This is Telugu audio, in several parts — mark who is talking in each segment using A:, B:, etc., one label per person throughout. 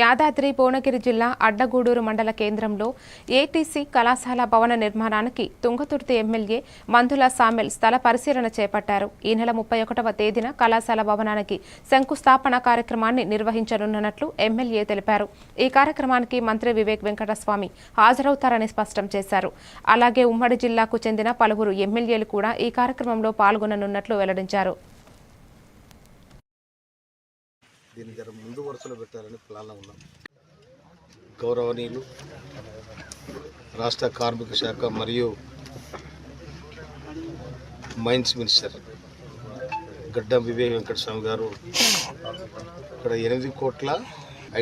A: యాదాద్రి భువనగిరి జిల్లా అడ్డగూడూరు మండల కేంద్రంలో ఏటీసీ కళాశాల భవన నిర్మాణానికి తుంగతుర్తి ఎమ్మెల్యే మందుల సామెల్ స్థల పరిశీలన చేపట్టారు. ఈ నెల ముప్పై ఒకటవ తేదీన కళాశాల భవనానికి శంకుస్థాపన కార్యక్రమాన్ని నిర్వహించనున్నట్లు ఎమ్మెల్యే తెలిపారు. ఈ కార్యక్రమానికి మంత్రి వివేక్ వెంకటస్వామి హాజరవుతారని స్పష్టం చేశారు. అలాగే ఉమ్మడి జిల్లాకు చెందిన పలువురు ఎమ్మెల్యేలు కూడా ఈ కార్యక్రమంలో పాల్గొననున్నట్లు వెల్లడించారు.
B: దీన్ని జర ముందు వరుసలో పెట్టాలని ప్లాన్లో ఉన్నాం. గౌరవనీయులు రాష్ట్ర కార్మిక శాఖ మరియు మైన్స్ మినిస్టర్ గడ్డం వివేక్ వెంకటస్వామి గారు ఇక్కడ ఎనిమిది కోట్ల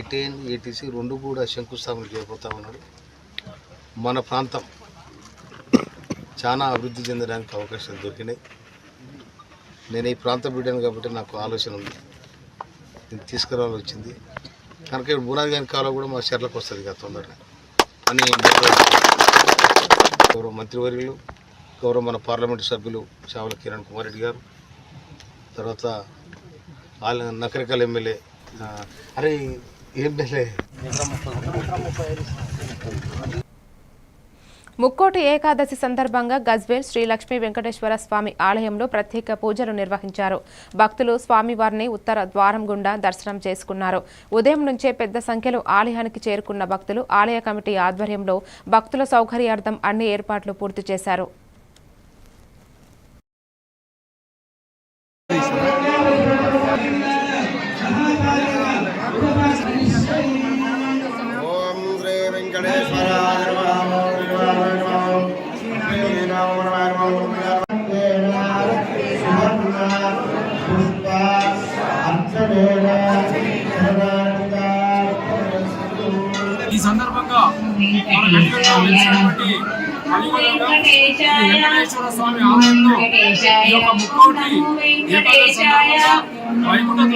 B: ఐటీఎన్ ఏటీసీ రెండు కూడా శంకుస్థాపన చేయబోతా ఉన్నాడు మన ప్రాంతం చాలా అభివృద్ధి చెందడానికి అవకాశాలు దొరికినాయి. నేను ఈ ప్రాంత బిడ్డను కాబట్టి నాకు ఆలోచన ఉంది. తీసుకురావాల్సి వచ్చింది కనుక ఇక్కడ బునాది గారి కాలం కూడా మా చర్లకు వస్తుంది కదా తొందరగా. అని గౌరవ మంత్రివర్యులు గౌరవ మన పార్లమెంటు సభ్యులు చావల కిరణ్ కుమార్ రెడ్డి గారు తర్వాత వాళ్ళ నకరికల్ ఎమ్మెల్యే అరే ఎమ్మెల్యే
A: ముక్కోటి ఏకాదశి సందర్భంగా గజ్వేల్ శ్రీ లక్ష్మీ వెంకటేశ్వర స్వామి ఆలయంలో ప్రత్యేక పూజలు నిర్వహించారు. భక్తులు స్వామివారిని ఉత్తర ద్వారం గుండా దర్శనం చేసుకున్నారు. ఉదయం నుంచే పెద్ద సంఖ్యలో ఆలయానికి చేరుకున్న భక్తులు ఆలయ కమిటీ ఆధ్వర్యంలో భక్తుల సౌకర్యార్థం అన్ని ఏర్పాట్లు పూర్తి చేశారు.
C: ఈ సందర్భంగా మన గట్టిగా వెలిసినటువంటి వెంకటేశ్వర స్వామి ఆలయంలో ఈ యొక్క ముక్కోటి వైకుంఠ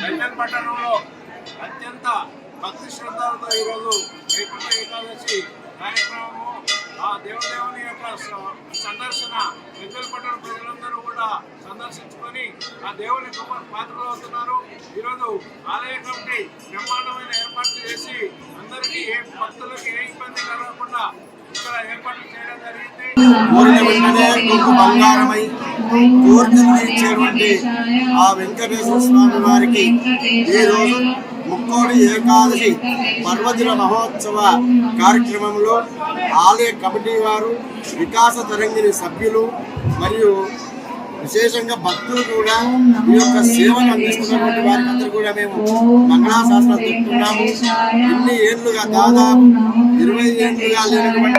C: లండన్ పట్టణంలో అత్యంత భక్తి శ్రద్ధలతో ఈరోజు వైకుంఠ ఏకాదశి కార్యక్రమము ఆ దేవదేవుని యొక్క సందర్శన పెద్దల ప్రజలందరూ కూడా సందర్శించుకొని ఆ దేవుని గొప్ప పాత్రలు అవుతున్నారు ఈరోజు ఆలయ కమిటీ బ్రహ్మాండమైన
D: కోరిన వెంటనే బంగారమై కోరికలు ఇచ్చేటువంటి ఆ వెంకటేశ్వర స్వామి వారికి ఈ రోజు ముక్కోడి ఏకాదశి పర్వదిన మహోత్సవ కార్యక్రమంలో ఆలయ కమిటీ వారు వికాస తరంగిణి సభ్యులు మరియు విశేషంగా భక్తులు కూడా ఈ యొక్క సేవను అందిస్తున్నటువంటి వారికి అందరూ కూడా మేము మంగళాశాసనం చెప్తున్నాము. ఇన్ని ఏళ్ళుగా దాదాపు ఇరవై ఏళ్ళుగా లేనటువంటి